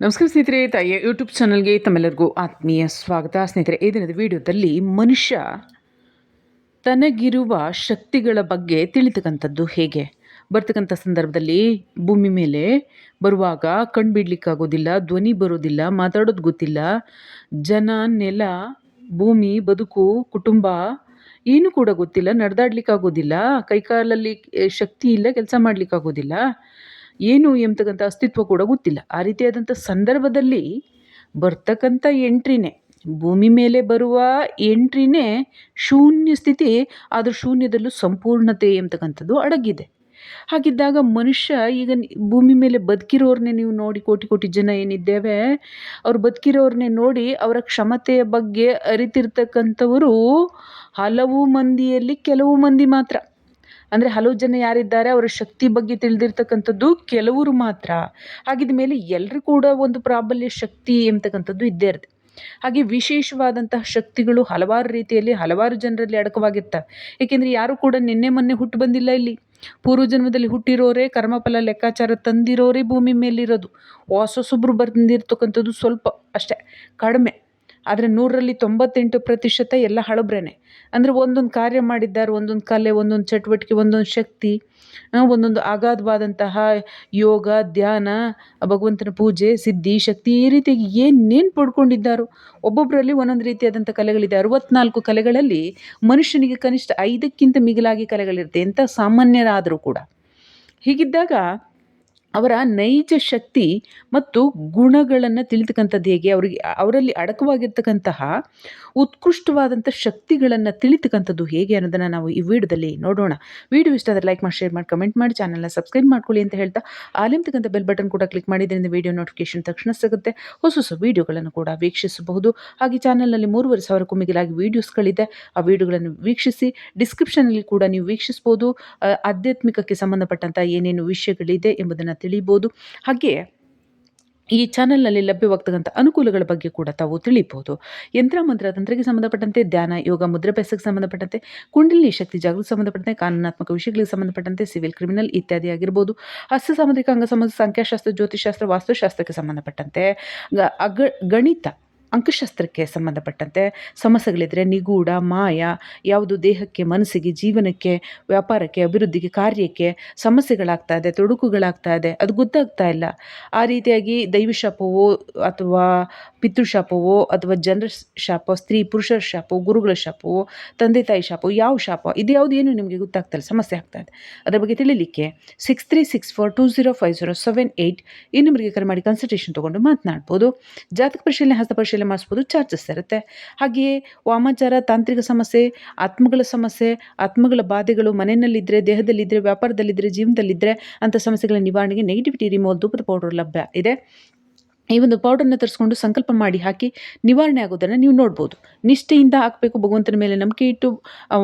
ನಮಸ್ಕಾರ ಸ್ನೇಹಿತರೆ, ತಾಯಿಯ ಯೂಟ್ಯೂಬ್ ಚಾನಲ್ಗೆ ತಮ್ಮೆಲ್ಲರಿಗೂ ಆತ್ಮೀಯ ಸ್ವಾಗತ. ಸ್ನೇಹಿತರೆ, ಈ ದಿನದ ವಿಡಿಯೋದಲ್ಲಿ ಮನುಷ್ಯ ತನಗಿರುವ ಶಕ್ತಿಗಳ ಬಗ್ಗೆ ತಿಳಿತಕ್ಕಂಥದ್ದು ಹೇಗೆ? ಬರ್ತಕ್ಕಂಥ ಸಂದರ್ಭದಲ್ಲಿ ಭೂಮಿ ಮೇಲೆ ಬರುವಾಗ ಕಣ್ಣು ಬಿಡ್ಲಿಕ್ಕಾಗೋದಿಲ್ಲ, ಧ್ವನಿ ಬರೋದಿಲ್ಲ, ಮಾತಾಡೋದು ಗೊತ್ತಿಲ್ಲ. ಜನ, ನೆಲ, ಭೂಮಿ, ಬದುಕು, ಕುಟುಂಬ ಏನೂ ಕೂಡ ಗೊತ್ತಿಲ್ಲ. ನಡೆದಾಡ್ಲಿಕ್ಕಾಗೋದಿಲ್ಲ. ಕೈಕಾಲಲ್ಲಿ ಶಕ್ತಿ ಇಲ್ಲ, ಕೆಲಸ ಮಾಡಲಿಕ್ಕಾಗೋದಿಲ್ಲ. ಏನು ಎಂಬತಕ್ಕಂಥ ಅಸ್ತಿತ್ವ ಕೂಡ ಗೊತ್ತಿಲ್ಲ. ಆ ರೀತಿಯಾದಂಥ ಸಂದರ್ಭದಲ್ಲಿ ಬರ್ತಕ್ಕಂಥ ಎಂಟ್ರಿನೇ, ಭೂಮಿ ಮೇಲೆ ಬರುವ ಎಂಟ್ರಿನೇ ಶೂನ್ಯ ಸ್ಥಿತಿ, ಆದರೂ ಶೂನ್ಯದಲ್ಲೂ ಸಂಪೂರ್ಣತೆ ಎಂಬತಕ್ಕಂಥದ್ದು ಅಡಗಿದೆ. ಹಾಗಿದ್ದಾಗ ಮನುಷ್ಯ ಈಗ ಭೂಮಿ ಮೇಲೆ ಬದುಕಿರೋರನ್ನೇ ನೀವು ನೋಡಿ ಕೋಟಿ ಕೋಟಿ ಜನ ಏನಿದ್ದೇವೆ, ಅವ್ರು ಬದುಕಿರೋರನ್ನೇ ನೋಡಿ ಅವರ ಕ್ಷಮತೆಯ ಬಗ್ಗೆ ಅರಿತಿರ್ತಕ್ಕಂಥವರು ಹಲವು ಮಂದಿಯಲ್ಲಿ ಕೆಲವು ಮಂದಿ ಮಾತ್ರ. ಅಂದರೆ ಹಲವು ಜನ ಯಾರಿದ್ದಾರೆ, ಅವರ ಶಕ್ತಿ ಬಗ್ಗೆ ತಿಳಿದಿರ್ತಕ್ಕಂಥದ್ದು ಕೆಲವರು ಮಾತ್ರ. ಹಾಗಿದ ಮೇಲೆ ಎಲ್ಲರೂ ಕೂಡ ಒಂದು ಪ್ರಾಬಲ್ಯ, ಶಕ್ತಿ ಎಂಬತಕ್ಕಂಥದ್ದು ಇದ್ದೇ ಇರುತ್ತೆ. ಹಾಗೆ ವಿಶೇಷವಾದಂತಹ ಶಕ್ತಿಗಳು ಹಲವಾರು ರೀತಿಯಲ್ಲಿ ಹಲವಾರು ಜನರಲ್ಲಿ ಅಡಕವಾಗಿರ್ತವೆ. ಏಕೆಂದರೆ ಯಾರು ಕೂಡ ನಿನ್ನೆ ಮೊನ್ನೆ ಹುಟ್ಟು ಬಂದಿಲ್ಲ ಇಲ್ಲಿ. ಪೂರ್ವ ಜನ್ಮದಲ್ಲಿ ಹುಟ್ಟಿರೋರೇ, ಕರ್ಮಫಲ, ಲೆಕ್ಕಾಚಾರ ತಂದಿರೋರೇ ಭೂಮಿ ಮೇಲಿರೋದು. ಹೊಸೊಬ್ಬರು ಬಂದಿರ್ತಕ್ಕಂಥದ್ದು ಸ್ವಲ್ಪ ಅಷ್ಟೇ. ಕಡಿಮೆ. ಆದರೆ ನೂರರಲ್ಲಿ ತೊಂಬತ್ತೆಂಟು ಪ್ರತಿಶತ ಎಲ್ಲ ಹಳಬ್ರೇನೆ. ಅಂದರೆ ಒಂದೊಂದು ಕಾರ್ಯ ಮಾಡಿದ್ದಾರೆ, ಒಂದೊಂದು ಕಲೆ, ಒಂದೊಂದು ಚಟುವಟಿಕೆ, ಒಂದೊಂದು ಶಕ್ತಿ ಒಂದೊಂದು ಅಗಾಧವಾದಂತಹ ಯೋಗ, ಧ್ಯಾನ, ಭಗವಂತನ ಪೂಜೆ, ಸಿದ್ಧಿ, ಶಕ್ತಿ ಈ ರೀತಿಯಾಗಿ ಏನೇನು ಪಡ್ಕೊಂಡಿದ್ದಾರೋ ಒಬ್ಬೊಬ್ಬರಲ್ಲಿ ಒಂದೊಂದು ರೀತಿಯಾದಂಥ ಕಲೆಗಳಿದೆ. ಅರವತ್ನಾಲ್ಕು ಕಲೆಗಳಲ್ಲಿ ಮನುಷ್ಯನಿಗೆ ಕನಿಷ್ಠ ಐದಕ್ಕಿಂತ ಮಿಗಿಲಾಗಿ ಕಲೆಗಳಿರುತ್ತೆ ಎಂಥ ಸಾಮಾನ್ಯರಾದರೂ ಕೂಡ. ಹೀಗಿದ್ದಾಗ ಅವರ ನೈಜ ಶಕ್ತಿ ಮತ್ತು ಗುಣಗಳನ್ನು ತಿಳಿತಕ್ಕಂಥದ್ದು ಹೇಗೆ? ಅವರಿಗೆ, ಅವರಲ್ಲಿ ಅಡಕವಾಗಿರ್ತಕ್ಕಂತಹ ಉತ್ಕೃಷ್ಟವಾದಂಥ ಶಕ್ತಿಗಳನ್ನು ತಿಳಿತಕ್ಕಂಥದ್ದು ಹೇಗೆ ಅನ್ನೋದನ್ನು ನಾವು ಈ ವಿಡಿಯೋದಲ್ಲಿ ನೋಡೋಣ. ವಿಡಿಯೋ ಇಷ್ಟ ಆದರೆ ಲೈಕ್ ಮಾಡಿ, ಶೇರ್ ಮಾಡಿ, ಕಮೆಂಟ್ ಮಾಡಿ ಚಾನಲ್ನ ಸಬ್ಸ್ಕ್ರೈಬ್ ಮಾಡ್ಕೊಳ್ಳಿ ಅಂತ ಹೇಳ್ತಾ ಆಲಿಂತಕ್ಕಂಥ ಬೆಲ್ ಬಟನ್ ಕೂಡ ಕ್ಲಿಕ್ ಮಾಡಿದ್ರಿಂದ ವಿಡಿಯೋ ನೋಟಿಫಿಕೇಶನ್ ತಕ್ಷಣ ಸಿಗುತ್ತೆ. ಹೊಸ ಹೊಸ ವೀಡಿಯೋಗಳನ್ನು ಕೂಡ ವೀಕ್ಷಿಸಬಹುದು. ಹಾಗೆ ಚಾನಲ್ನಲ್ಲಿ ಮೂರುವರೆ ಸಾವಿರಕ್ಕೂ ಮಿಗಿಲಾಗಿ ವೀಡಿಯೋಸ್ಗಳಿದೆ. ಆ ವಿಡಿಯೋಗಳನ್ನು ವೀಕ್ಷಿಸಿ ಡಿಸ್ಕ್ರಿಪ್ಷನಲ್ಲಿ ಕೂಡ ನೀವು ವೀಕ್ಷಿಸ್ಬೋದು ಆಧ್ಯಾತ್ಮಿಕಕ್ಕೆ ಸಂಬಂಧಪಟ್ಟಂಥ ಏನೇನು ವಿಷಯಗಳಿದೆ ಎಂಬುದನ್ನು ತಿಳಿಬೋದು. ಹಾಗೆ ಈ ಚಾನಲ್ನಲ್ಲಿ ಲಭ್ಯವಾಗ್ತಕ್ಕಂಥ ಅನುಕೂಲಗಳ ಬಗ್ಗೆ ಕೂಡ ತಾವು ತಿಳಿಬಹುದು ಯಂತ್ರ ಮಂತ್ರ ತಂತ್ರಕ್ಕೆ ಸಂಬಂಧಪಟ್ಟಂತೆ, ಧ್ಯಾನ, ಯೋಗ ಮುದ್ರಾಭ್ಯಾಸಕ್ಕೆ ಸಂಬಂಧಪಟ್ಟಂತೆ, ಕುಂಡಲಿ ಶಕ್ತಿ ಜಾಗೃತಿ ಸಂಬಂಧಪಟ್ಟಂತೆ, ಕಾನೂನಾತ್ಮಕ ವಿಷಯಗಳಿಗೆ ಸಂಬಂಧಪಟ್ಟಂತೆ, ಸಿವಿಲ್ ಕ್ರಿಮಿನಲ್ ಇತ್ಯಾದಿ ಆಗಿರ್ಬೋದು. ಹಸ್ತ ಸಾಮುದ್ರಿಕ ಅಂಗ ಸಂಬಂಧ ಸಂಖ್ಯಾಶಾಸ್ತ್ರ ಜ್ಯೋತಿಷಾಸ್ತ್ರ ವಾಸ್ತುಶಾಸ್ತ್ರಕ್ಕೆ ಸಂಬಂಧಪಟ್ಟಂತೆ ಗಣಿತ ಅಂಕಶಾಸ್ತ್ರಕ್ಕೆ ಸಂಬಂಧಪಟ್ಟಂತೆ ಸಮಸ್ಯೆಗಳಿದ್ದರೆ ನಿಗೂಢ, ಮಾಯ, ಯಾವುದು ದೇಹಕ್ಕೆ, ಮನಸ್ಸಿಗೆ, ಜೀವನಕ್ಕೆ, ವ್ಯಾಪಾರಕ್ಕೆ, ಅಭಿವೃದ್ಧಿಗೆ, ಕಾರ್ಯಕ್ಕೆ ಸಮಸ್ಯೆಗಳಾಗ್ತಾ ಇದೆ, ತೊಡಕುಗಳಾಗ್ತಾ ಇದೆ, ಅದು ಗೊತ್ತಾಗ್ತಾ ಇಲ್ಲ. ಆ ರೀತಿಯಾಗಿ ದೈವಶಾಪವೋ ಅಥವಾ ಪಿತೃಶಾಪವೋ ಅಥವಾ ಜನರ ಶಾಪ, ಸ್ತ್ರೀ, ಪುರುಷರ ಶಾಪೋ ಗುರುಗಳ ಶಾಪವೋ, ತಂದೆ, ತಾಯಿ ಶಾಪವೋ, ಯಾವ ಶಾಪ, ಇದು ಯಾವುದು ಏನು ನಿಮಗೆ ಗೊತ್ತಾಗ್ತಾ ಇಲ್ಲ, ಸಮಸ್ಯೆ ಆಗ್ತಾ ಇದೆ. ಅದರ ಬಗ್ಗೆ ತಿಳಿಲಿಕ್ಕೆ six three six four two zero five zero seven eight ಈ ನಂಬರ್ಗೆ ಕರೆ ಮಾಡಿ ಕನ್ಸಲ್ಟೇಷನ್ ತೊಗೊಂಡು ಮಾತನಾಡ್ಬೋದು. ಜಾತಕ ಪರಿಶೀಲನೆ, ಹಸ್ತ ಮಾಡಿಸ್ಬೋದು, ಚಾರ್ಜಸ್ ಇರುತ್ತೆ ಹಾಗೆಯೇ ವಾಮಾಚಾರ, ತಾಂತ್ರಿಕ ಸಮಸ್ಯೆ, ಆತ್ಮಗಳ ಸಮಸ್ಯೆ, ಆತ್ಮಗಳ ಬಾಧೆಗಳು ಮನೆಯಲ್ಲಿದ್ದರೆ ದೇಹದಲ್ಲಿದ್ದರೆ ವ್ಯಾಪಾರದಲ್ಲಿದ್ದರೆ ಜೀವನದಲ್ಲಿದ್ದರೆ ಅಂಥ ಸಮಸ್ಯೆಗಳ ನಿವಾರಣೆಗೆ ನೆಗೆಟಿವಿಟಿ ರಿಮೋಲ್ ಧೂಪದ ಪೌಡರ್ ಲಭ್ಯ ಇದೆ. ಈ ಒಂದು ಪೌಡರ್ನ ತರಿಸ್ಕೊಂಡು ಸಂಕಲ್ಪ ಮಾಡಿ ಹಾಕಿ ನಿವಾರಣೆ ಆಗೋದನ್ನು ನೀವು ನೋಡ್ಬೋದು. ನಿಷ್ಠೆಯಿಂದ ಹಾಕಬೇಕು, ಭಗವಂತನ ಮೇಲೆ ನಂಬಿಕೆ ಇಟ್ಟು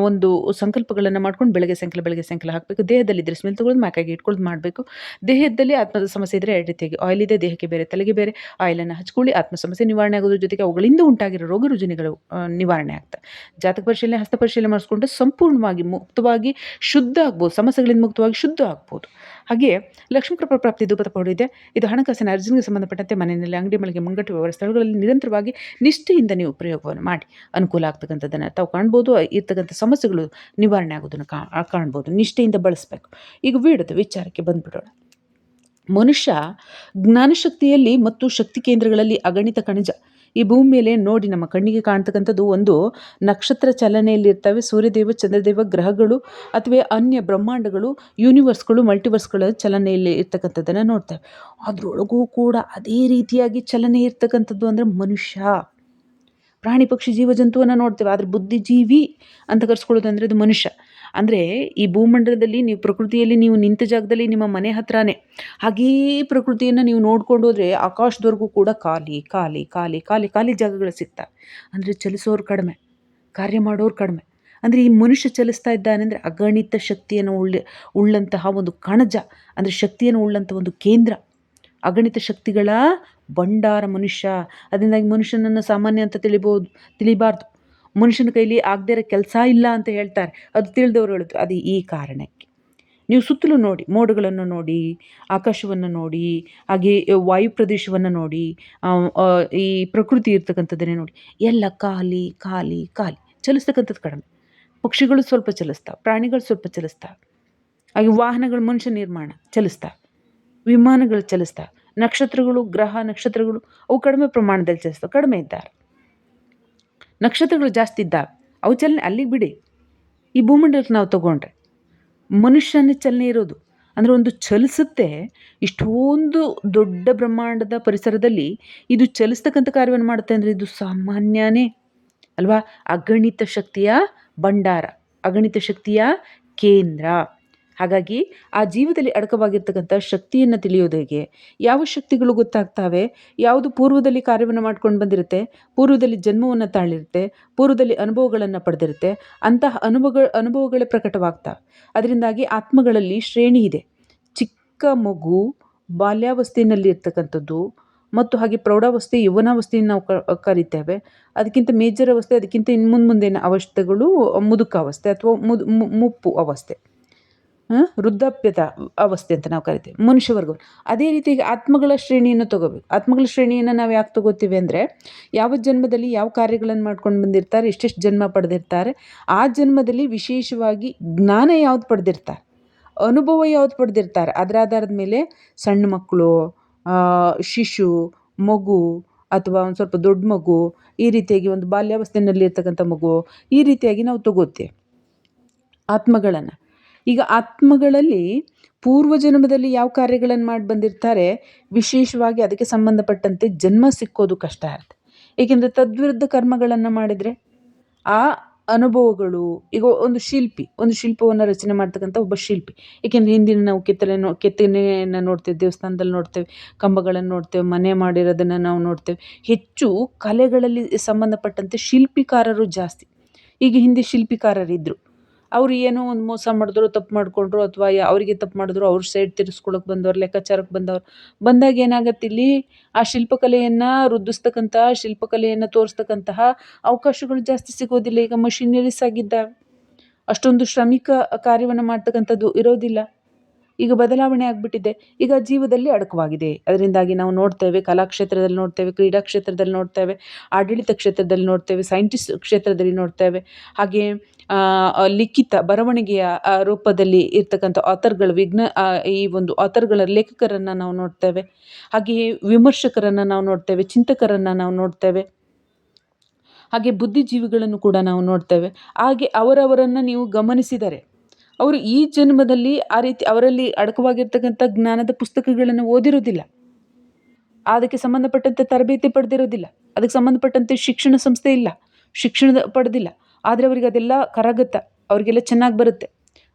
ಒಂದು ಸಂಕಲ್ಪಗಳನ್ನು ಮಾಡ್ಕೊಂಡು ಬೆಳಗ್ಗೆ ಸಂಕಲ ಬೆಳಗ್ಗೆ ಸಂಕಲ ಹಾಕಬೇಕು. ದೇಹದಲ್ಲಿದ್ದರೆ ಸ್ಮೆಲ್ ತೊಗೊಳ್ಳೋದು, ಮ್ಯಾಕಾಗಿ ಇಟ್ಕೊಳ್ಳೋದು ಮಾಡಬೇಕು. ದೇಹದಲ್ಲಿ ಆತ್ಮದ ಸಮಸ್ಯೆ ಇದ್ದರೆ ಎರಡು ರೀತಿಯಾಗಿ ಆಯಿಲ್ ಇದೆ, ದೇಹಕ್ಕೆ ಬೇರೆ, ತಲೆಗೆ ಬೇರೆ ಆಯಿಲನ್ನು ಹಚ್ಕೊಳ್ಳಿ, ಆತ್ಮ ಸಮಸ್ಯೆ ನಿವಾರಣೆ ಆಗೋದ್ರ ಜೊತೆಗೆ ಅವುಗಳಿಂದ ಉಂಟಾಗಿರೋ ರೋಗ ರುಜಿನಗಳು ನಿವಾರಣೆ ಆಗ್ತವೆ. ಜಾತಕ ಪರಿಶೀಲನೆ, ಹಸ್ತ ಪರಿಶೀಲನೆ ಮಾಡಿಸ್ಕೊಂಡು ಸಂಪೂರ್ಣವಾಗಿ ಮುಕ್ತವಾಗಿ ಶುದ್ಧ ಆಗ್ಬೋದು, ಸಮಸ್ಯೆಗಳಿಂದ ಮುಕ್ತವಾಗಿ ಶುದ್ಧ ಆಗ್ಬೋದು. ಹಾಗೆ ಲಕ್ಷ್ಮೀ ಕೃಪಾ ಪ್ರಾಪ್ತಿ ಧೂಪದ ಪೌಡರ್ ಇದೆ. ಹಣಕಾಸಿನ ಅರ್ಜುನಿಗೆ ಸಂಬಂಧಪಟ್ಟಂತೆ ಮನೆಯಲ್ಲಿ ಅಂಗಡಿ ಮಳಿಗೆ ಮುಂಗಟ್ಟು ವ್ಯವಹಾರ ಸ್ಥಳಗಳಲ್ಲಿ ನಿರಂತರವಾಗಿ ನಿಷ್ಠೆಯಿಂದ ನೀವು ಪ್ರಯೋಗವನ್ನು ಮಾಡಿ. ಅನುಕೂಲ ಆಗ್ತಕ್ಕಂಥದ್ದನ್ನು ತಾವು ಕಾಣ್ಬೋದು, ಇರ್ತಕ್ಕಂಥ ಸಮಸ್ಯೆಗಳು ನಿವಾರಣೆ ಆಗೋದನ್ನು ಕಾಣ್ಬೋದು. ನಿಷ್ಠೆಯಿಂದ ಬಳಸಬೇಕು. ಈಗ ವಿಡಿಯೋದ ವಿಚಾರಕ್ಕೆ ಬಂದುಬಿಡೋಣ. ಮನುಷ್ಯ ಜ್ಞಾನಶಕ್ತಿಯಲ್ಲಿ ಮತ್ತು ಶಕ್ತಿ ಕೇಂದ್ರಗಳಲ್ಲಿ ಅಗಣಿತ ಖನಿಜ ಈ ಭೂಮಿ ಮೇಲೆ ನೋಡಿ ನಮ್ಮ ಕಣ್ಣಿಗೆ ಕಾಣ್ತಕ್ಕಂಥದ್ದು ಒಂದು ನಕ್ಷತ್ರ ಚಲನೆಯಲ್ಲಿರ್ತವೆ. ಸೂರ್ಯದೇವ, ಚಂದ್ರದೇವ ಗ್ರಹಗಳು ಅಥವಾ ಅನ್ಯ ಬ್ರಹ್ಮಾಂಡಗಳು ಯೂನಿವರ್ಸ್ಗಳು ಮಲ್ಟಿವರ್ಸ್ಗಳ ಚಲನೆಯಲ್ಲಿ ಇರ್ತಕ್ಕಂಥದ್ದನ್ನು ನೋಡ್ತೇವೆ. ಅದರೊಳಗೂ ಕೂಡ ಅದೇ ರೀತಿಯಾಗಿ ಚಲನೆ ಇರ್ತಕ್ಕಂಥದ್ದು ಅಂದರೆ ಮನುಷ್ಯ. ಪ್ರಾಣಿ ಪಕ್ಷಿ ಜೀವ ಜಂತುವನ್ನು ನೋಡ್ತೇವೆ. ಆದರೆ ಬುದ್ಧಿಜೀವಿ ಅಂತ ಕರೆಸ್ಕೊಳ್ಳೋದು ಅದು ಮನುಷ್ಯ. ಅಂದರೆ ಈ ಭೂಮಂಡಲದಲ್ಲಿ ನೀವು ಪ್ರಕೃತಿಯಲ್ಲಿ ನೀವು ನಿಂತ ಜಾಗದಲ್ಲಿ ನಿಮ್ಮ ಮನೆ ಹತ್ರನೇ. ಹಾಗೇ ಪ್ರಕೃತಿಯನ್ನು ನೀವು ನೋಡ್ಕೊಂಡು ಹೋದರೆ ಆಕಾಶದವರೆಗೂ ಕೂಡ ಖಾಲಿ ಖಾಲಿ ಖಾಲಿ ಖಾಲಿ ಖಾಲಿ ಜಾಗಗಳು ಸಿಗ್ತವೆ ಅಂದರೆ ಚಲಿಸೋರು ಕಡಿಮೆ, ಕಾರ್ಯ ಮಾಡೋರು ಕಡಿಮೆ. ಅಂದರೆ ಈ ಮನುಷ್ಯ ಚಲಿಸ್ತಾ ಇದ್ದಾನೆ ಅಂದರೆ ಅಗಣಿತ ಶಕ್ತಿಯನ್ನು ಉಳ್ಳ, ಉಳ್ಳಂತಹ ಒಂದು ಕಣಜ, ಅಂದರೆ ಶಕ್ತಿಯನ್ನು ಉಳ್ಳಂಥ ಒಂದು ಕೇಂದ್ರ. ಅಗಣಿತ ಶಕ್ತಿಗಳ ಭಂಡಾರ ಮನುಷ್ಯ. ಅದರಿಂದಾಗಿ ಮನುಷ್ಯನನ್ನು ಸಾಮಾನ್ಯ ಅಂತ ತಿಳಿಬೋದು, ತಿಳಿಬಾರ್ದು. ಮನುಷ್ಯನ ಕೈಲಿ ಆಗದೇ ಇರೋ ಕೆಲಸ ಇಲ್ಲ ಅಂತ ಹೇಳ್ತಾರೆ. ಅದು ತಿಳಿದವ್ರು ಹೇಳಿದ್ರು, ಅದು ಈ ಕಾರಣಕ್ಕೆ. ನೀವು ಸುತ್ತಲೂ ನೋಡಿ, ಮೋಡಗಳನ್ನು ನೋಡಿ, ಆಕಾಶವನ್ನು ನೋಡಿ, ಹಾಗೆ ವಾಯು ಪ್ರದೇಶವನ್ನು ನೋಡಿ ಈ ಪ್ರಕೃತಿ ಇರ್ತಕ್ಕಂಥದ್ದನ್ನೇ ನೋಡಿ. ಎಲ್ಲ ಖಾಲಿ ಖಾಲಿ ಖಾಲಿ. ಚಲಿಸ್ತಕ್ಕಂಥದ್ದು ಕಡಿಮೆ. ಪಕ್ಷಿಗಳು ಸ್ವಲ್ಪ ಚಲಿಸ್ತಾವೆ, ಪ್ರಾಣಿಗಳು ಸ್ವಲ್ಪ ಚಲಿಸ್ತಾವೆ. ಹಾಗೆ ವಾಹನಗಳು, ಮನುಷ್ಯ ನಿರ್ಮಾಣ ಚಲಿಸ್ತಾವೆ. ವಿಮಾನಗಳು ಚಲಿಸ್ತಾವೆ. ನಕ್ಷತ್ರಗಳು, ಗ್ರಹ ನಕ್ಷತ್ರಗಳು, ಅವು ಕಡಿಮೆ ಪ್ರಮಾಣದಲ್ಲಿ ಚಲಿಸ್ತಾವೆ, ಕಡಿಮೆ ಇದ್ದಾರೆ. ನಕ್ಷತ್ರಗಳು ಜಾಸ್ತಿ ಇದ್ದಾವೆ ಅವು ಚಲನೆ ಅಲ್ಲಿಗೆ ಬಿಡಿ. ಈ ಭೂಮಂಡಲಕ್ಕೆ ನಾವು ತಗೊಂಡ್ರೆ ಮನುಷ್ಯನ ಚಲನೆ ಇರೋದು. ಅಂದರೆ ಒಂದು ಚಲಿಸುತ್ತೆ, ಇಷ್ಟೊಂದು ದೊಡ್ಡ ಬ್ರಹ್ಮಾಂಡದ ಪರಿಸರದಲ್ಲಿ ಇದು ಚಲಿಸ್ತಕ್ಕಂಥ ಕಾರ್ಯವನ್ನು ಮಾಡುತ್ತೆ ಅಂದರೆ ಇದು ಸಾಮಾನ್ಯನೇ. ಅಲ್ವಾ? ಅಗಣಿತ ಶಕ್ತಿಯ ಭಂಡಾರ, ಅಗಣಿತ ಶಕ್ತಿಯ ಕೇಂದ್ರ. ಹಾಗಾಗಿ ಆ ಜೀವದಲ್ಲಿ ಅಡಕವಾಗಿರ್ತಕ್ಕಂಥ ಶಕ್ತಿಯನ್ನು ತಿಳಿಯೋದು ಹೇಗೆ? ಯಾವ ಶಕ್ತಿಗಳು ಗೊತ್ತಾಗ್ತವೆ? ಯಾವುದು ಪೂರ್ವದಲ್ಲಿ ಕಾರ್ಯವನ್ನು ಮಾಡ್ಕೊಂಡು ಬಂದಿರುತ್ತೆ? ಪೂರ್ವದಲ್ಲಿ ಜನ್ಮವನ್ನು ತಾಳಿರುತ್ತೆ? ಪೂರ್ವದಲ್ಲಿ ಅನುಭವಗಳನ್ನು ಪಡೆದಿರುತ್ತೆ? ಅಂತಹ ಅನುಭವಗಳ ಅನುಭವಗಳೇ ಪ್ರಕಟವಾಗ್ತವೆ ಅದರಿಂದಾಗಿ ಆತ್ಮಗಳಲ್ಲಿ ಶ್ರೇಣಿ ಇದೆ. ಚಿಕ್ಕ ಮಗು ಬಾಲ್ಯಾವಸ್ಥೆಯಲ್ಲಿ ಇರ್ತಕ್ಕಂಥದ್ದು ಮತ್ತು ಹಾಗೆ ಪ್ರೌಢಾವಸ್ಥೆ, ಯುವನಾವಸ್ಥೆಯನ್ನು ನಾವು ಕರಿತೇವೆ. ಅದಕ್ಕಿಂತ ಮೇಜರ್ ಅವಸ್ಥೆ, ಅದಕ್ಕಿಂತ ಇನ್ನು ಮುಂದೆ, ಮುಂದಿನ ಅವಸ್ಥೆಗಳು ಮುದುಕಾವಸ್ಥೆ ಅಥವಾ ಮುದು ಮುಪ್ಪು ಅವಸ್ಥೆ. ವೃದ್ಧಾಪ್ಯದ ಅವಸ್ಥೆ ಅಂತ ನಾವು ಕರಿತೀವಿ ಮನುಷ್ಯ ವರ್ಗ ಅದೇ ರೀತಿ ಆತ್ಮಗಳ ಶ್ರೇಣಿಯನ್ನು ತಗೋಬೇಕು. ಆತ್ಮಗಳ ಶ್ರೇಣಿಯನ್ನು ನಾವು ಯಾಕೆ ತಗೋತೀವಿ ಅಂದರೆ, ಯಾವ ಜನ್ಮದಲ್ಲಿ ಯಾವ ಕಾರ್ಯಗಳನ್ನು ಮಾಡ್ಕೊಂಡು ಬಂದಿರ್ತಾರೆ, ಎಷ್ಟೆಷ್ಟು ಜನ್ಮ ಪಡೆದಿರ್ತಾರೆ, ಆ ಜನ್ಮದಲ್ಲಿ ವಿಶೇಷವಾಗಿ ಜ್ಞಾನ ಯಾವ್ದು ಪಡೆದಿರ್ತಾರೆ, ಅನುಭವ ಯಾವ್ದು ಪಡೆದಿರ್ತಾರೆ, ಅದರ ಆಧಾರದ ಮೇಲೆ ಸಣ್ಣ ಮಕ್ಕಳು ಶಿಶು, ಮಗು ಅಥವಾ ಒಂದು ಸ್ವಲ್ಪ ದೊಡ್ಡ ಮಗು, ಈ ರೀತಿಯಾಗಿ ಒಂದು ಬಾಲ್ಯಾವಸ್ಥೆಯಲ್ಲಿರ್ತಕ್ಕಂಥ ಮಗು, ಈ ರೀತಿಯಾಗಿ ನಾವು ತಗೋತೀವಿ. ಆತ್ಮಗಳನ್ನು. ಈಗ ಆತ್ಮಗಳಲ್ಲಿ ಪೂರ್ವ ಜನ್ಮದಲ್ಲಿ ಯಾವ ಕಾರ್ಯಗಳನ್ನು ಮಾಡಿ ಬಂದಿರ್ತಾರೆ, ವಿಶೇಷವಾಗಿ ಅದಕ್ಕೆ ಸಂಬಂಧಪಟ್ಟಂತೆ ಜನ್ಮ ಸಿಕ್ಕೋದು ಕಷ್ಟ ಇರುತ್ತೆ ಏಕೆಂದರೆ ತದ್ವಿರುದ್ಧ ಕರ್ಮಗಳನ್ನು ಮಾಡಿದರೆ ಆ ಅನುಭವಗಳು, ಈಗ ಒಂದು ಶಿಲ್ಪಿ, ಒಂದು ಶಿಲ್ಪವನ್ನು ರಚನೆ ಮಾಡ್ತಕ್ಕಂಥ ಒಬ್ಬ ಶಿಲ್ಪಿ. ಏಕೆಂದರೆ ಹಿಂದಿನ ನಾವು ಕೆತ್ತನೆ ಕೆತ್ತನೆಯನ್ನು ನೋಡ್ತೇವೆ, ದೇವಸ್ಥಾನದಲ್ಲಿ ನೋಡ್ತೇವೆ, ಕಂಬಗಳನ್ನು ನೋಡ್ತೇವೆ, ಮನೆ ಮಾಡಿರೋದನ್ನು ನಾವು ನೋಡ್ತೇವೆ. ಹೆಚ್ಚು ಕಲೆಗಳಲ್ಲಿ ಸಂಬಂಧಪಟ್ಟಂತೆ ಶಿಲ್ಪಿಕಾರರು ಜಾಸ್ತಿ. ಈಗ ಹಿಂದೆ ಶಿಲ್ಪಿಕಾರರಿದ್ದರು ಅವ್ರು ಏನೋ ಒಂದು ಮೋಸ ಮಾಡಿದ್ರು, ತಪ್ಪು ಮಾಡಿಕೊಂಡ್ರು ಅಥವಾ ಅವರಿಗೆ ತಪ್ಪು ಮಾಡಿದ್ರು, ಅವ್ರ ಸೈಡ್ ತಿರ್ಸ್ಕೊಳಕ್ಕೆ ಬಂದವ್ರು ಲೆಕ್ಕಾಚಾರಕ್ಕೆ ಬಂದವ್ರು. ಬಂದಾಗ ಏನಾಗತ್ತೆ ಇಲ್ಲಿ? ಆ ಶಿಲ್ಪಕಲೆಯನ್ನು ವೃದ್ಧಿಸ್ತಕ್ಕಂಥ ಶಿಲ್ಪಕಲೆಯನ್ನು ತೋರಿಸ್ತಕ್ಕಂತಹ ಅವಕಾಶಗಳು ಜಾಸ್ತಿ ಸಿಗೋದಿಲ್ಲ. ಈಗ ಮಷಿನರೀಸ್ ಆಗಿದ್ದಾವೆ ಅಷ್ಟೊಂದು ಶ್ರಮಿಕ ಕಾರ್ಯವನ್ನು ಮಾಡ್ತಕ್ಕಂಥದ್ದು ಇರೋದಿಲ್ಲ. ಈಗ ಬದಲಾವಣೆ ಆಗಿಬಿಟ್ಟಿದೆ. ಈಗ ಜೀವದಲ್ಲಿ ಅಡಕವಾಗಿದೆ. ಅದರಿಂದಾಗಿ ನಾವು ನೋಡ್ತೇವೆ, ಕಲಾಕ್ಷೇತ್ರದಲ್ಲಿ ನೋಡ್ತೇವೆ ಕ್ರೀಡಾ ಕ್ಷೇತ್ರದಲ್ಲಿ ನೋಡ್ತೇವೆ, ಆಡಳಿತ ಕ್ಷೇತ್ರದಲ್ಲಿ ನೋಡ್ತೇವೆ, ಸೈಂಟಿಸ್ಟ್ ಕ್ಷೇತ್ರದಲ್ಲಿ ನೋಡ್ತೇವೆ. ಹಾಗೆ ಲಿಖಿತ ಬರವಣಿಗೆಯ ರೂಪದಲ್ಲಿ ಇರ್ತಕ್ಕಂಥ ಆಥರ್ಗಳು ವಿಘ್ನ ಈ ಒಂದು ಆಥರ್ಗಳ ಲೇಖಕರನ್ನು ನಾವು ನೋಡ್ತೇವೆ. ಹಾಗೆಯೇ ವಿಮರ್ಶಕರನ್ನು ನಾವು ನೋಡ್ತೇವೆ, ಚಿಂತಕರನ್ನು ನಾವು ನೋಡ್ತೇವೆ. ಹಾಗೆ ಬುದ್ಧಿಜೀವಿಗಳನ್ನು ಕೂಡ ನಾವು ನೋಡ್ತೇವೆ. ಹಾಗೆ ಅವರವರನ್ನು ನೀವು ಗಮನಿಸಿದರೆ ಅವರು ಈ ಜನ್ಮದಲ್ಲಿ ಆ ರೀತಿ ಅವರಲ್ಲಿ ಅಡಕವಾಗಿರ್ತಕ್ಕಂಥ ಜ್ಞಾನದ ಪುಸ್ತಕಗಳನ್ನು ಓದಿರೋದಿಲ್ಲ ಅದಕ್ಕೆ ಸಂಬಂಧಪಟ್ಟಂತೆ ತರಬೇತಿ ಪಡೆದಿರೋದಿಲ್ಲ ಅದಕ್ಕೆ ಸಂಬಂಧಪಟ್ಟಂತೆ ಶಿಕ್ಷಣ ಸಂಸ್ಥೆ ಇಲ್ಲ. ಶಿಕ್ಷಣದ ಪಡೆದಿಲ್ಲ. ಆದರೆ ಅವರಿಗೆ ಅದೆಲ್ಲ ಕರಗತ್ತ ಅವರಿಗೆಲ್ಲ ಚೆನ್ನಾಗಿ ಬರುತ್ತೆ.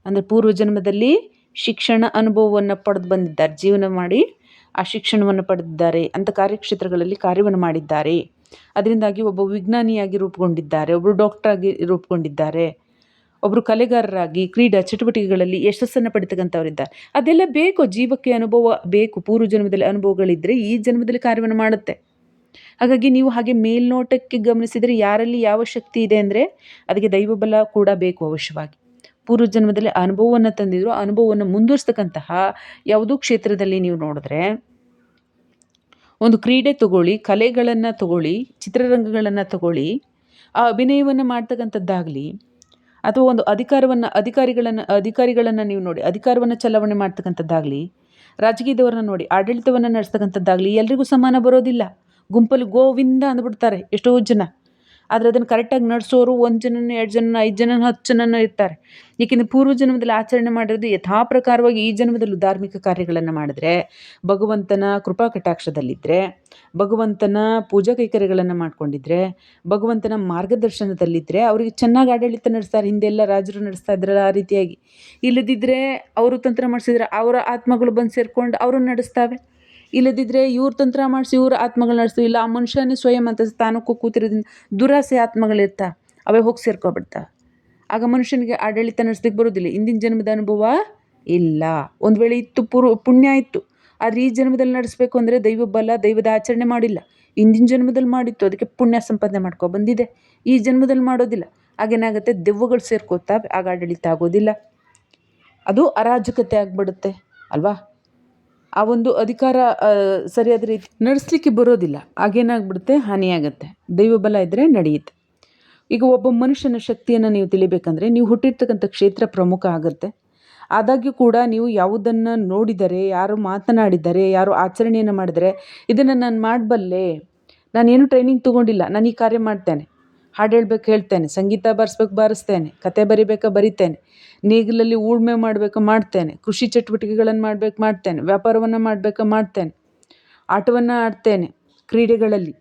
ಅಂದರೆ ಪೂರ್ವ ಜನ್ಮದಲ್ಲಿ ಶಿಕ್ಷಣ ಅನುಭವವನ್ನು ಪಡೆದು ಬಂದಿದ್ದಾರೆ. ಜೀವನ ಮಾಡಿ ಆ ಶಿಕ್ಷಣವನ್ನು ಪಡೆದಿದ್ದಾರೆ ಅಂಥ ಕಾರ್ಯಕ್ಷೇತ್ರಗಳಲ್ಲಿ ಕಾರ್ಯವನ್ನು ಮಾಡಿದ್ದಾರೆ. ಅದರಿಂದಾಗಿ ಒಬ್ಬ ವಿಜ್ಞಾನಿಯಾಗಿ ರೂಪುಗೊಂಡಿದ್ದಾರೆ. ಒಬ್ಬರು ಡಾಕ್ಟ್ರಾಗಿ ರೂಪುಗೊಂಡಿದ್ದಾರೆ. ಒಬ್ಬರು ಕಲೆಗಾರರಾಗಿ ಕ್ರೀಡಾ ಚಟುವಟಿಕೆಗಳಲ್ಲಿ ಯಶಸ್ಸನ್ನು ಪಡಿತಕ್ಕಂಥವರಿದ್ದಾರೆ ಅದೆಲ್ಲ ಬೇಕು, ಜೀವಕ್ಕೆ ಅನುಭವ ಬೇಕು, ಪೂರ್ವ ಜನ್ಮದಲ್ಲಿ ಅನುಭವಗಳಿದ್ದರೆ ಈ ಜನ್ಮದಲ್ಲಿ ಕಾರ್ಯವನ್ನು ಮಾಡುತ್ತೆ. ಹಾಗಾಗಿ ನೀವು ಹಾಗೆ ಮೇಲ್ನೋಟಕ್ಕೆ ಗಮನಿಸಿದರೆ ಯಾರಲ್ಲಿ ಯಾವ ಶಕ್ತಿ ಇದೆ ಅಂದರೆ ಅದಕ್ಕೆ ದೈವಬಲ ಕೂಡ ಬೇಕು ಅವಶ್ಯವಾಗಿ. ಪೂರ್ವ ಜನ್ಮದಲ್ಲಿ ಅನುಭವವನ್ನು ತಂದಿದ್ರು, ಅನುಭವವನ್ನು ಮುಂದುವರಿಸ್ತಕ್ಕಂತಹ ಯಾವುದೋ ಕ್ಷೇತ್ರದಲ್ಲಿ ನೀವು ನೋಡಿದ್ರೆ ಒಂದು ಕ್ರೀಡೆ ತಗೊಳ್ಳಿ, ಕಲೆಗಳನ್ನು ತಗೊಳ್ಳಿ, ಚಿತ್ರರಂಗಗಳನ್ನು ತಗೊಳ್ಳಿ, ಆ ಅಭಿನಯವನ್ನು ಮಾಡ್ತಕ್ಕಂಥದ್ದಾಗಲಿ ಅಥವಾ ಒಂದು ಅಧಿಕಾರವನ್ನು, ಅಧಿಕಾರಿಗಳನ್ನು ಅಧಿಕಾರಿಗಳನ್ನು ನೀವು ನೋಡಿ, ಅಧಿಕಾರವನ್ನು ಚಲಾವಣೆ ಮಾಡ್ತಕ್ಕಂಥದ್ದಾಗಲಿ ರಾಜಕೀಯದವ್ರನ್ನ ನೋಡಿ, ಆಡಳಿತವನ್ನು ನಡೆಸ್ತಕ್ಕಂಥದ್ದಾಗಲಿ, ಎಲ್ರಿಗೂ ಸಮಾನ ಬರೋದಿಲ್ಲ. ಗುಂಪಲ್ಲಿ ಗೋವಿಂದ ಅಂದ್ಬಿಡ್ತಾರೆ ಎಷ್ಟೋ ಜನ. ಆದರೆ ಅದನ್ನು ಕರೆಕ್ಟಾಗಿ ನಡೆಸೋರು ಒಂದು ಜನನ ಎರಡು ಜನ ಐದು ಜನನ ಹತ್ತು ಜನನ ಇರ್ತಾರೆ. ಏಕೆಂದರೆ ಪೂರ್ವ ಜನ್ಮದಲ್ಲಿ ಆಚರಣೆ ಮಾಡಿರೋದು ಯಥಾಪ್ರಕಾರವಾಗಿ ಈ ಜನ್ಮದಲ್ಲೂ ಧಾರ್ಮಿಕ ಕಾರ್ಯಗಳನ್ನು ಮಾಡಿದ್ರೆ, ಭಗವಂತನ ಕೃಪಾ ಕಟಾಕ್ಷದಲ್ಲಿದ್ದರೆ ಭಗವಂತನ ಪೂಜಾ ಕೈಕರ್ಯಗಳನ್ನು ಮಾಡಿಕೊಂಡಿದ್ರೆ, ಭಗವಂತನ ಮಾರ್ಗದರ್ಶನದಲ್ಲಿದ್ದರೆ ಅವರಿಗೆ ಚೆನ್ನಾಗಿ ಆಡಳಿತ ನಡೆಸ್ತಾರೆ. ಹಿಂದೆಲ್ಲ ರಾಜರು ನಡೆಸ್ತಾ ಇದ್ರಲ್ಲ ಆ ರೀತಿಯಾಗಿ. ಇಲ್ಲದಿದ್ದರೆ ಅವರು ತಂತ್ರ ಮಾಡಿಸಿದ್ರೆ ಅವರ ಆತ್ಮಗಳು ಬಂದು ಸೇರ್ಕೊಂಡು ಅವರು ನಡೆಸ್ತಾವೆ. ಇಲ್ಲದಿದ್ದರೆ ಇವ್ರ ತಂತ್ರ ಮಾಡಿಸಿ ಇವ್ರ ಆತ್ಮಗಳು ನಡೆಸ್ತೀವಿ. ಇಲ್ಲ ಆ ಮನುಷ್ಯನೇ ಸ್ವಯಂ ಅಂತ ಸ್ಥಾನಕ್ಕೂ ಕೂತಿರೋದ್ರಿಂದ ದುರಾಸೆ ಆತ್ಮಗಳಿರ್ತಾ ಅವೇ ಹೋಗಿ ಸೇರ್ಕೊಬಿಡ್ತಾವೆ. ಆಗ ಮನುಷ್ಯನಿಗೆ ಆಡಳಿತ ನಡೆಸ್ಲಿಕ್ಕೆ ಬರೋದಿಲ್ಲ ಇಂದಿನ ಜನ್ಮದ ಅನುಭವ ಇಲ್ಲ. ಒಂದು ವೇಳೆ ಇತ್ತು ಪೂರ್ವ ಪುಣ್ಯ ಇತ್ತು ಆದರೆ ಈ ಜನ್ಮದಲ್ಲಿ ನಡೆಸಬೇಕು ಅಂದರೆ ದೈವ ಬಲ ದೈವದ ಆಚರಣೆ ಮಾಡಿಲ್ಲ. ಇಂದಿನ ಜನ್ಮದಲ್ಲಿ ಮಾಡಿತ್ತು. ಅದಕ್ಕೆ ಪುಣ್ಯ ಸಂಪಾದನೆ ಮಾಡ್ಕೊ ಬಂದಿದೆ. ಈ ಜನ್ಮದಲ್ಲಿ ಮಾಡೋದಿಲ್ಲ. ಆಗೇನಾಗುತ್ತೆ ದೆವ್ವಗಳು ಸೇರ್ಕೋತಾವೆ ಆಗ ಆಡಳಿತ ಆಗೋದಿಲ್ಲ. ಅದು ಅರಾಜಕತೆ ಆಗಿಬಿಡುತ್ತೆ. ಅಲ್ವಾ? ಆ ಒಂದು ಅಧಿಕಾರ ಸರಿಯಾದ ರೀತಿ ನಡೆಸಲಿಕ್ಕೆ ಬರೋದಿಲ್ಲ. ಆಗೇನಾಗ್ಬಿಡುತ್ತೆ ಹಾನಿಯಾಗುತ್ತೆ. ದೈವ ಬಲ ಇದ್ದರೆ ನಡೆಯುತ್ತೆ. ಈಗ ಒಬ್ಬ ಮನುಷ್ಯನ ಶಕ್ತಿಯನ್ನು ನೀವು ತಿಳಿಬೇಕಂದ್ರೆ ನೀವು ಹುಟ್ಟಿರ್ತಕ್ಕಂಥ ಕ್ಷೇತ್ರ ಪ್ರಮುಖ ಆಗುತ್ತೆ. ಆದಾಗ್ಯೂ ಕೂಡ ನೀವು ಯಾವುದನ್ನು ನೋಡಿದರೆ, ಯಾರು ಮಾತನಾಡಿದರೆ, ಯಾರು ಆಚರಣೆಯನ್ನು ಮಾಡಿದರೆ, ಇದನ್ನು ನಾನು ಮಾಡಬಲ್ಲೆ. ನಾನೇನು ಟ್ರೈನಿಂಗ್ ತೊಗೊಂಡಿಲ್ಲ, ನಾನು ಈ ಕಾರ್ಯ ಮಾಡ್ತೇನೆ. ಹಾಡು ಹೇಳ್ಬೇಕು, ಹೇಳ್ತೇನೆ. ಸಂಗೀತ ಬಾರಿಸ್ಬೇಕು, ಬಾರಿಸ್ತೇನೆ. ಕತೆ ಬರಿಬೇಕಾ ಬರಿತೇನೆ. ನೇಗಿಲಲ್ಲಿ ಉಳುಮೆ ಮಾಡಬೇಕಾ, ಮಾಡ್ತೇನೆ. ಕೃಷಿ ಚಟುವಟಿಕೆಗಳನ್ನು ಮಾಡ್ಬೇಕು, ಮಾಡ್ತೇನೆ. ವ್ಯಾಪಾರವನ್ನು ಮಾಡಬೇಕಾ ಮಾಡ್ತೇನೆ. ಆಟವನ್ನು ಆಡ್ತೇನೆ. ಕ್ರೀಡೆಗಳಲ್ಲಿ.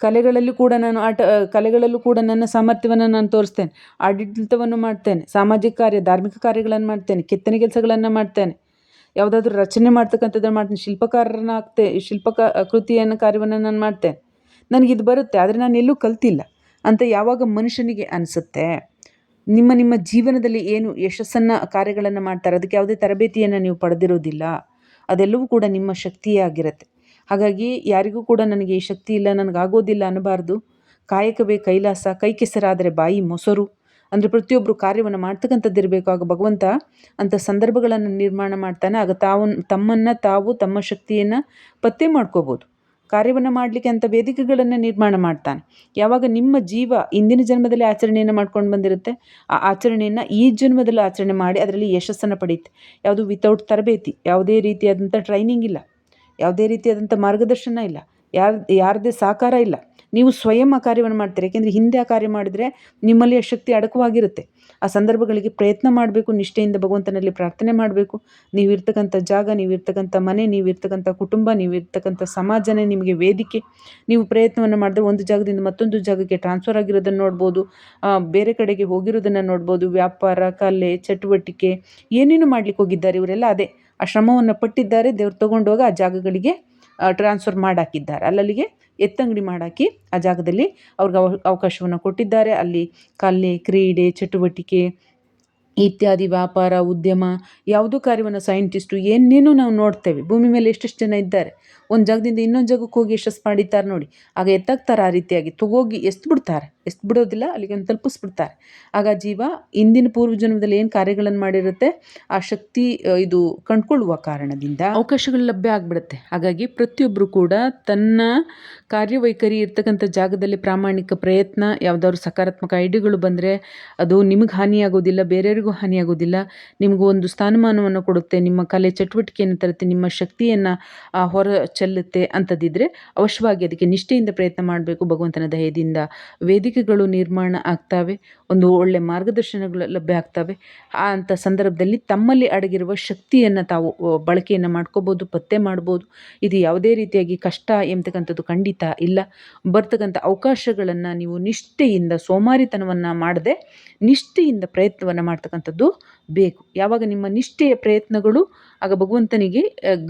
ಕಲೆಗಳಲ್ಲಿ ಕೂಡ ನಾನು ಆಟ ಕಲೆಗಳಲ್ಲೂ ಕೂಡ ನನ್ನ ಸಾಮರ್ಥ್ಯವನ್ನು ನಾನು ತೋರಿಸ್ತೇನೆ. ಆಡಳಿತವನ್ನು ಮಾಡ್ತೇನೆ, ಸಾಮಾಜಿಕ ಕಾರ್ಯ, ಧಾರ್ಮಿಕ ಕಾರ್ಯಗಳನ್ನು ಮಾಡ್ತೇನೆ, ಕೆತ್ತನೆ ಕೆಲಸಗಳನ್ನು ಮಾಡ್ತೇನೆ. ಯಾವುದಾದ್ರೂ ರಚನೆ ಮಾಡ್ತಕ್ಕಂಥದ್ದನ್ನು ಮಾಡ್ತೇನೆ ಶಿಲ್ಪಕಾರರನ್ನ ಆಗ್ತೆ ಶಿಲ್ಪಕ ಕೃತಿಯನ್ನು, ಕಾರ್ಯವನ್ನು ನಾನು ಮಾಡ್ತೇನೆ. ನನಗಿದು ಬರುತ್ತೆ, ಆದರೆ ನಾನು ಎಲ್ಲೂ ಕಲ್ತಿಲ್ಲ. ಅಂತ ಯಾವಾಗ ಮನುಷ್ಯನಿಗೆ ಅನಿಸುತ್ತೆ, ನಿಮ್ಮ ನಿಮ್ಮ ಜೀವನದಲ್ಲಿ ಏನು ಯಶಸ್ಸನ್ನು ಕಾರ್ಯಗಳನ್ನು ಮಾಡ್ತಾರೆ, ಅದಕ್ಕೆ ಯಾವುದೇ ತರಬೇತಿಯನ್ನು ನೀವು ಪಡೆದಿರೋದಿಲ್ಲ, ಅದೆಲ್ಲವೂ ಕೂಡ ನಿಮ್ಮ ಶಕ್ತಿಯೇ ಆಗಿರುತ್ತೆ ಹಾಗಾಗಿ ಯಾರಿಗೂ ಕೂಡ ನನಗೆ ಈ ಶಕ್ತಿ ಇಲ್ಲ, ನನಗಾಗೋದಿಲ್ಲ ಅನ್ನಬಾರ್ದು. ಕಾಯಕವೇ ಕೈಲಾಸ, ಕೈ ಕೆಸರಾದರೆ ಬಾಯಿ ಮೊಸರು. ಅಂದರೆ ಪ್ರತಿಯೊಬ್ಬರು ಕಾರ್ಯವನ್ನು ಮಾಡ್ತಕ್ಕಂಥದ್ದಿರಬೇಕು ಆಗ ಭಗವಂತ ಅಂಥ ಸಂದರ್ಭಗಳನ್ನು ನಿರ್ಮಾಣ ಮಾಡ್ತಾನೆ. ಆಗ ತಾವು ತಮ್ಮನ್ನು ತಾವು ತಮ್ಮ ಶಕ್ತಿಯನ್ನು ಪತ್ತೆ ಮಾಡ್ಕೋಬೋದು. ಕಾರ್ಯವನ್ನು ಮಾಡಲಿಕ್ಕೆ ಅಂಥ ವೇದಿಕೆಗಳನ್ನು ನಿರ್ಮಾಣ ಮಾಡ್ತಾನೆ. ಯಾವಾಗ ನಿಮ್ಮ ಜೀವ ಇಂದಿನ ಜನ್ಮದಲ್ಲಿ ಆಚರಣೆಯನ್ನು ಮಾಡ್ಕೊಂಡು ಬಂದಿರುತ್ತೆ, ಆ ಆಚರಣೆಯನ್ನು ಈ ಜನ್ಮದಲ್ಲಿ ಆಚರಣೆ ಮಾಡಿ ಅದರಲ್ಲಿ ಯಶಸ್ಸನ್ನು ಪಡೆಯುತ್ತೆ ಯಾವುದು ವಿತೌಟ್ ತರಬೇತಿ, ಯಾವುದೇ ರೀತಿಯಾದಂಥ ಟ್ರೈನಿಂಗ್ ಇಲ್ಲ. ಯಾವುದೇ ರೀತಿಯಾದಂಥ ಮಾರ್ಗದರ್ಶನ ಇಲ್ಲ. ಯಾರ, ಯಾರದೇ ಸಹಕಾರ ಇಲ್ಲ. ನೀವು ಸ್ವಯಂ ಆ ಕಾರ್ಯವನ್ನು ಮಾಡ್ತೀರಿ. ಏಕೆಂದರೆ ಹಿಂದೆ ಆ ಕಾರ್ಯ ಮಾಡಿದರೆ ನಿಮ್ಮಲ್ಲಿ ಆ ಶಕ್ತಿ ಅಡಕವಾಗಿರುತ್ತೆ. ಆ ಸಂದರ್ಭಗಳಿಗೆ ಪ್ರಯತ್ನ ಮಾಡಬೇಕು, ನಿಷ್ಠೆಯಿಂದ ಭಗವಂತನಲ್ಲಿ ಪ್ರಾರ್ಥನೆ ಮಾಡಬೇಕು. ನೀವಿರ್ತಕ್ಕಂಥ ಜಾಗ ನೀವಿರ್ತಕ್ಕಂಥ ಮನೆ ನೀವಿರ್ತಕ್ಕಂಥ ಕುಟುಂಬ ನೀವಿರ್ತಕ್ಕಂಥ ಸಮಾಜನೇ ನಿಮಗೆ ವೇದಿಕೆ. ನೀವು ಪ್ರಯತ್ನವನ್ನು ಮಾಡಿದ್ರೆ ಒಂದು ಜಾಗದಿಂದ ಮತ್ತೊಂದು ಜಾಗಕ್ಕೆ ಟ್ರಾನ್ಸ್ಫರ್ ಆಗಿರೋದನ್ನು ನೋಡ್ಬೋದು ಬೇರೆ ಕಡೆಗೆ ಹೋಗಿರೋದನ್ನು ನೋಡ್ಬೋದು. ವ್ಯಾಪಾರ, ಕಲೆ, ಚಟುವಟಿಕೆ, ಏನೇನು ಮಾಡ್ಲಿಕ್ಕೆ ಹೋಗಿದ್ದಾರೆ, ಇವರೆಲ್ಲ ಅದೇ. ಆ ಶ್ರಮವನ್ನು ಪಟ್ಟಿದ್ದಾರೆ, ದೇವ್ರು ತೊಗೊಂಡೋಗಿ ಆ ಜಾಗಗಳಿಗೆ ಟ್ರಾನ್ಸ್ಫರ್ ಮಾಡಾಕಿದ್ದಾರೆ. ಅಲ್ಲಲ್ಲಿಗೆ ಎತ್ತಂಗಡಿ ಮಾಡಾಕಿ ಆ ಜಾಗದಲ್ಲಿ ಅವ್ರಿಗೆ ಅವ, ಅವಕಾಶವನ್ನು ಕೊಟ್ಟಿದ್ದಾರೆ. ಅಲ್ಲಿ ಕಲೆ, ಕ್ರೀಡೆ, ಚಟುವಟಿಕೆ ಇತ್ಯಾದಿ, ವ್ಯಾಪಾರ, ಉದ್ಯಮ, ಯಾವುದೋ ಕಾರ್ಯವನ್ನು ಸೈಂಟಿಸ್ಟು ಏನೇನೋ ನಾವು ನೋಡ್ತೇವೆ. ಭೂಮಿ ಮೇಲೆ ಎಷ್ಟೆಷ್ಟು ಜನ ಇದ್ದಾರೆ. ಒಂದು ಜಾಗದಿಂದ ಇನ್ನೊಂದು ಜಾಗಕ್ಕೆ ಹೋಗಿ ಯಶಸ್ಸು ಮಾಡಿದ್ದಾರೆ ನೋಡಿ. ಆಗ ಎತ್ತಾಗ್ತಾರೆ ಆ ರೀತಿಯಾಗಿ. ತಗೋಗಿ ಎಷ್ಟು ಬಿಡ್ತಾರೆ ಎಷ್ಟು ಬಿಡೋದಿಲ್ಲ ಅಲ್ಲಿಗೆ ಒಂದು ತಲುಪಿಸ್ಬಿಡ್ತಾರೆ. ಆಗ ಜೀವ ಇಂದಿನ ಪೂರ್ವ ಜನ್ಮದಲ್ಲಿ ಏನು ಕಾರ್ಯಗಳನ್ನು ಮಾಡಿರುತ್ತೆ? ಆ ಶಕ್ತಿ ಇದು ಕಂಡುಕೊಳ್ಳುವ ಕಾರಣದಿಂದ ಅವಕಾಶಗಳು ಲಭ್ಯ ಆಗಿಬಿಡುತ್ತೆ. ಹಾಗಾಗಿ ಪ್ರತಿಯೊಬ್ಬರು ಕೂಡ ತನ್ನ ಕಾರ್ಯವೈಖರಿ ಇರ್ತಕ್ಕಂಥ ಜಾಗದಲ್ಲಿ ಪ್ರಾಮಾಣಿಕ ಪ್ರಯತ್ನ, ಯಾವುದಾದ್ರು ಸಕಾರಾತ್ಮಕ ಐಡಿಯಾಗಳು ಬಂದರೆ ಅದು ನಿಮಗೆ ಹಾನಿಯಾಗೋದಿಲ್ಲ, ಬೇರೆಯವರಿಗೂ ಹಾನಿಯಾಗೋದಿಲ್ಲ. ನಿಮಗೂ ಒಂದು ಸ್ಥಾನಮಾನವನ್ನು ಕೊಡುತ್ತೆ, ನಿಮ್ಮ ಕಲೆ ಚಟುವಟಿಕೆಯನ್ನು ತರುತ್ತೆ ನಿಮ್ಮ ಶಕ್ತಿಯನ್ನು ಹೊರ ಚೆಲ್ಲುತ್ತೆ ಅಂಥದ್ದಿದ್ರೆ ಅವಶ್ಯವಾಗಿ ಅದಕ್ಕೆ ನಿಷ್ಠೆಯಿಂದ ಪ್ರಯತ್ನ ಮಾಡಬೇಕು ಭಗವಂತನ ದಯದಿಂದ ವೇದಿಕೆಗಳು ನಿರ್ಮಾಣ ಆಗ್ತವೆ. ಒಂದು ಒಳ್ಳೆ ಮಾರ್ಗದರ್ಶನಗಳು ಲಭ್ಯ ಆಗ್ತವೆ. ಅಂಥ ಸಂದರ್ಭದಲ್ಲಿ ತಮ್ಮಲ್ಲಿ ಅಡಗಿರುವ ಶಕ್ತಿಯನ್ನು ತಾವು ಬಳಕೆಯನ್ನು ಮಾಡ್ಕೋಬೋದು, ಪತ್ತೆ ಮಾಡ್ಬೋದು. ಇದು ಯಾವುದೇ ರೀತಿಯಾಗಿ ಕಷ್ಟ ಎಂಬತಕ್ಕಂಥದ್ದು ಖಂಡಿತ ಇಲ್ಲ. ಬರ್ತಕ್ಕಂಥ ಅವಕಾಶಗಳನ್ನು ನೀವು ನಿಷ್ಠೆಯಿಂದ, ಸೋಮಾರಿತನವನ್ನು ಮಾಡದೆ ನಿಷ್ಠೆಯಿಂದ ಪ್ರಯತ್ನವನ್ನು ಮಾಡ್ತಕ್ಕಂಥದ್ದು ಬೇಕು. ಯಾವಾಗ ನಿಮ್ಮ ನಿಷ್ಠೆಯ ಪ್ರಯತ್ನಗಳು ಆಗ ಭಗವಂತನಿಗೆ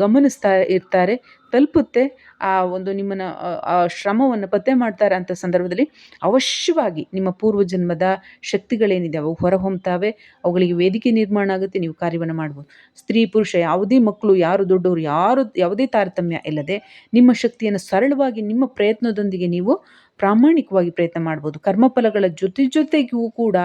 ಗಮನಿಸ್ತಾ ಇರ್ತಾರೆ, ತಲುಪುತ್ತೆ ಆ ಒಂದು ನಿಮ್ಮನ್ನು, ಆ ಶ್ರಮವನ್ನು ಪತ್ತೆ ಮಾಡ್ತಾರೆ ಅಂತ ಸಂದರ್ಭದಲ್ಲಿ ಅವಶ್ಯವಾಗಿ ನಿಮ್ಮ ಪೂರ್ವ ಜನ್ಮದ ಶಕ್ತಿಗಳೇನಿದೆ ಅವು ಹೊರಹೊಮ್ತಾವೆ, ಅವುಗಳಿಗೆ ವೇದಿಕೆ ನಿರ್ಮಾಣ ಆಗುತ್ತೆ, ನೀವು ಕಾರ್ಯವನ್ನು ಮಾಡ್ಬೋದು. ಸ್ತ್ರೀ, ಪುರುಷ, ಯಾವುದೇ ಮಕ್ಕಳು, ಯಾರು ದೊಡ್ಡವರು, ಯಾರು, ಯಾವುದೇ ತಾರತಮ್ಯ ಇಲ್ಲದೆ ನಿಮ್ಮ ಶಕ್ತಿಯನ್ನು ಸರಳವಾಗಿ ನಿಮ್ಮ ಪ್ರಯತ್ನದೊಂದಿಗೆ ನೀವು ಪ್ರಾಮಾಣಿಕವಾಗಿ ಪ್ರಯತ್ನ ಮಾಡ್ಬೋದು. ಕರ್ಮಫಲಗಳ ಜೊತೆ ಜೊತೆಗೂ ಕೂಡ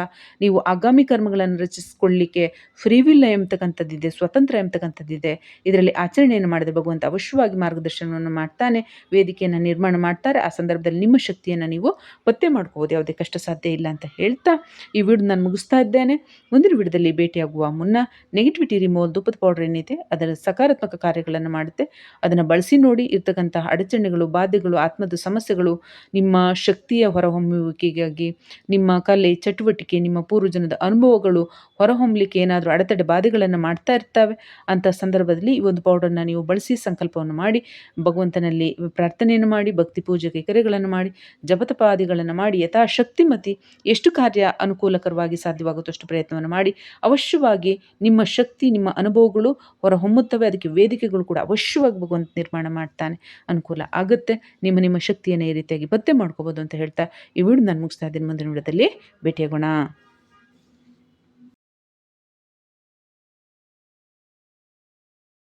ನೀವು ಆಗಾಮಿ ಕರ್ಮಗಳನ್ನು ರಚಿಸಿಕೊಳ್ಳಿಕ್ಕೆ ಫ್ರೀವಿಲ್ಲ ಎಂಬತಕ್ಕಂಥದ್ದಿದೆ, ಸ್ವತಂತ್ರ ಎಂಬತಕ್ಕಂಥದ್ದಿದೆ. ಇದರಲ್ಲಿ ಆಚರಣೆಯನ್ನು ಮಾಡಿದ ಭಗವಂತ ಅವಶ್ಯವಾಗಿ ಮಾರ್ಗದರ್ಶನವನ್ನು ಮಾಡ್ತಾನೆ, ವೇದಿಕೆಯನ್ನು ನಿರ್ಮಾಣ ಮಾಡ್ತಾರೆ. ಆ ಸಂದರ್ಭದಲ್ಲಿ ನಿಮ್ಮ ಶಕ್ತಿಯನ್ನು ನೀವು ಪತ್ತೆ ಮಾಡ್ಕೋಬೋದು. ಯಾವುದೇ ಕಷ್ಟ ಸಾಧ್ಯ ಇಲ್ಲ ಅಂತ ಹೇಳ್ತಾ ಈ ವಿಡಿಯೋ ನಾನು ಮುಗಿಸ್ತಾ ಇದ್ದೇನೆ. ಮುಂದಿನ ವಿಡಿಯೋದಲ್ಲಿ ಭೇಟಿಯಾಗುವ ಮುನ್ನ ನೆಗೆಟಿವಿಟಿ ರಿಮೋಲ್ ಧೂಪದ ಪೌಡರ್ ಏನಿದೆ ಅದರ ಸಕಾರಾತ್ಮಕ ಕಾರ್ಯಗಳನ್ನು ಮಾಡುತ್ತೆ. ಅದನ್ನು ಬಳಸಿ ನೋಡಿ, ಇರ್ತಕ್ಕಂತಹ ಅಡಚಣೆಗಳು, ಬಾಧೆಗಳು, ಆತ್ಮದ ಸಮಸ್ಯೆಗಳು ನಿಮ್ಮ ಶಕ್ತಿಯ ಹೊರಹೊಮ್ಮುವಿಕೆಗಾಗಿ, ನಿಮ್ಮ ಕಲೆ, ಚಟುವಟಿಕೆ, ನಿಮ್ಮ ಪೂರ್ವಜನದ ಅನುಭವಗಳು ಹೊರಹೊಮ್ಮಲಿಕ್ಕೆ ಏನಾದರೂ ಅಡೆತಡೆ ಬಾಧೆಗಳನ್ನು ಮಾಡ್ತಾ ಇರ್ತವೆ, ಅಂತ ಸಂದರ್ಭದಲ್ಲಿ ಈ ಒಂದು ಪೌಡರ್ನ ನೀವು ಬಳಸಿ ಸಂಕಲ್ಪವನ್ನು ಮಾಡಿ, ಭಗವಂತನಲ್ಲಿ ಪ್ರಾರ್ಥನೆಯನ್ನು ಮಾಡಿ, ಭಕ್ತಿ ಪೂಜೆ ಕೈಕರ್ಯಗಳನ್ನು ಮಾಡಿ, ಜಪತಪಾದಿಗಳನ್ನು ಮಾಡಿ, ಯಥಾಶಕ್ತಿಮತಿ ಎಷ್ಟು ಕಾರ್ಯ ಅನುಕೂಲಕರವಾಗಿ ಸಾಧ್ಯವಾಗುತ್ತೋ ಅಷ್ಟು ಪ್ರಯತ್ನವನ್ನು ಮಾಡಿ, ಅವಶ್ಯವಾಗಿ ನಿಮ್ಮ ಶಕ್ತಿ, ನಿಮ್ಮ ಅನುಭವಗಳು ಹೊರಹೊಮ್ಮುತ್ತವೆ, ಅದಕ್ಕೆ ವೇದಿಕೆಗಳು ಕೂಡ ಅವಶ್ಯವಾಗಿ ಭಗವಂತ ನಿರ್ಮಾಣ ಮಾಡ್ತಾನೆ ಅನುಕೂಲ ಆಗುತ್ತೆ. ನಿಮ್ಮ ನಿಮ್ಮ ಶಕ್ತಿಯನ್ನು ಈ ರೀತಿಯಾಗಿ ಪತ್ತೆ ಮಾಡ್ಕೋಬೋದು ಅಂತ ಹೇಳ್ತಾ ಈ ವಿಡಿಯೋ ನಾನು ಮುಗಿಸ್ತಾ ಇದ್ದೀನಿ ಮುಂದಿನ ವಿಡಿಯೋದಲ್ಲಿ ಭೇಟಿಯಾಗೋಣ.